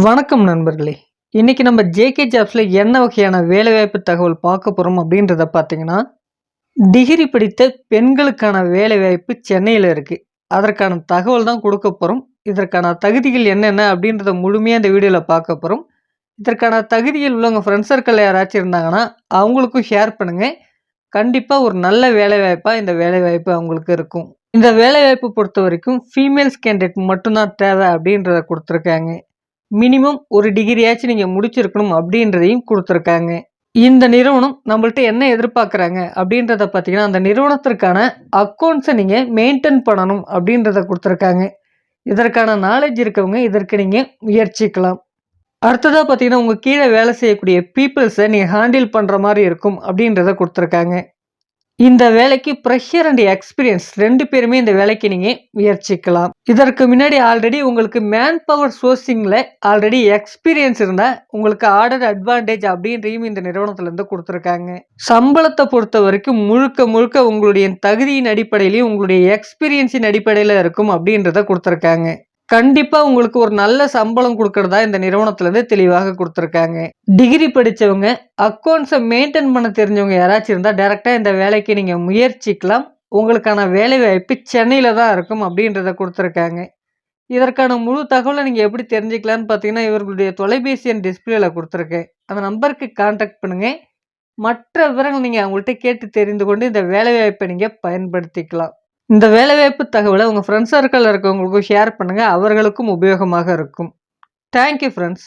வணக்கம் நண்பர்களே. இன்றைக்கி நம்ம ஜேகே ஜாப்ஸில் என்ன வகையான வேலைவாய்ப்பு தகவல் பார்க்க போகிறோம் அப்படின்றத பார்த்தீங்கன்னா டிகிரி படித்த பெண்களுக்கான வேலைவாய்ப்பு சென்னையில் இருக்குது அதற்கான தகவல் தான் கொடுக்க போகிறோம் இதற்கான தகுதிகள் என்னென்ன அப்படின்றத முழுமையாக இந்த வீடியோவில் பார்க்க போகிறோம் இதற்கான தகுதிகள் உள்ளவங்க ஃப்ரெண்ட்ஸ் சர்க்கிள் யாராச்சும் இருந்தாங்கன்னா அவங்களுக்கும் ஷேர் பண்ணுங்கள் கண்டிப்பாக ஒரு நல்ல வேலைவாய்ப்பாக இந்த வேலைவாய்ப்பு அவங்களுக்கு இருக்கும். இந்த வேலைவாய்ப்பு பொறுத்த வரைக்கும் ஃபீமேல்ஸ் கேண்டிடேட் மட்டும்தான் தேவை அப்படின்றத கொடுத்துருக்காங்க. மினிமம் ஒரு டிகிரியாச்சும் நீங்கள் முடிச்சிருக்கணும் அப்படின்றதையும் கொடுத்துருக்காங்க. இந்த நிறுவனம் நம்மள்ட்ட என்ன எதிர்பார்க்குறாங்க? அப்படின்றத பார்த்தீங்கன்னா அந்த நிறுவனத்திற்கான அக்கௌண்ட்ஸை நீங்கள் மெயின்டைன் பண்ணணும் அப்படின்றத கொடுத்துருக்காங்க. இதற்கான நாலேஜ் இருக்கவங்க இதற்கு நீங்கள் முயற்சிக்கலாம். அடுத்ததாக பார்த்தீங்கன்னா உங்கள் கீழே வேலை செய்யக்கூடிய பீப்புள்ஸை நீங்கள் ஹேண்டில் பண்ணுற மாதிரி இருக்கும் அப்படின்றத கொடுத்துருக்காங்க. இந்த வேலைக்கு ப்ரெஷர் அண்ட் எக்ஸ்பீரியன்ஸ் ரெண்டு பேருமே இந்த வேலைக்கு நீங்கள் முயற்சிக்கலாம். இதற்கு முன்னாடி ஆல்ரெடி உங்களுக்கு மேன் பவர் சோர்சிங்கில் ஆல்ரெடி எக்ஸ்பீரியன்ஸ் இருந்தால் உங்களுக்கு ஆர்டர் அட்வான்டேஜ் அப்படின்றையும் இந்த நிறுவனத்துலேருந்து கொடுத்துருக்காங்க. சம்பளத்தை பொறுத்த வரைக்கும் முழுக்க முழுக்க உங்களுடைய தகுதியின் அடிப்படையிலையும் உங்களுடைய எக்ஸ்பீரியன்ஸின் அடிப்படையில் இருக்கும் அப்படின்றத கொடுத்துருக்காங்க. கண்டிப்பாக உங்களுக்கு ஒரு நல்ல சம்பளம் கொடுக்கறதா இந்த நிறுவனத்துலேருந்து தெளிவாக கொடுத்துருக்காங்க. டிகிரி படித்தவங்க அக்கௌண்ட்ஸை மெயின்டைன் பண்ண தெரிஞ்சவங்க யாராச்சும் இருந்தால் டேரெக்டாக இந்த வேலைக்கு நீங்கள் முயற்சிக்கலாம். உங்களுக்கான வேலை வாய்ப்பு சென்னையில் தான் இருக்கும் அப்படின்றத கொடுத்துருக்காங்க. இதற்கான முழு தகவலை நீங்கள் எப்படி தெரிஞ்சுக்கலான்னு பார்த்தீங்கன்னா இவர்களுடைய தொலைபேசி எண் டிஸ்பிளேல கொடுத்துருக்கேன். அந்த நம்பருக்கு கான்டாக்ட் பண்ணுங்கள் மற்ற விவரங்கள் நீங்கள் அவங்கள்ட்ட கேட்டு தெரிந்து கொண்டு இந்த வேலைவாய்ப்பை நீங்கள் பயன்படுத்திக்கலாம். இந்த வேலைவாய்ப்பு தகவலை உங்கள் ஃப்ரெண்ட்ஸ் சர்க்கிளில் இருக்கவங்களுக்கும் ஷேர் பண்ணுங்கள் அவர்களுக்கும் உபயோகமாக இருக்கும். Thank you friends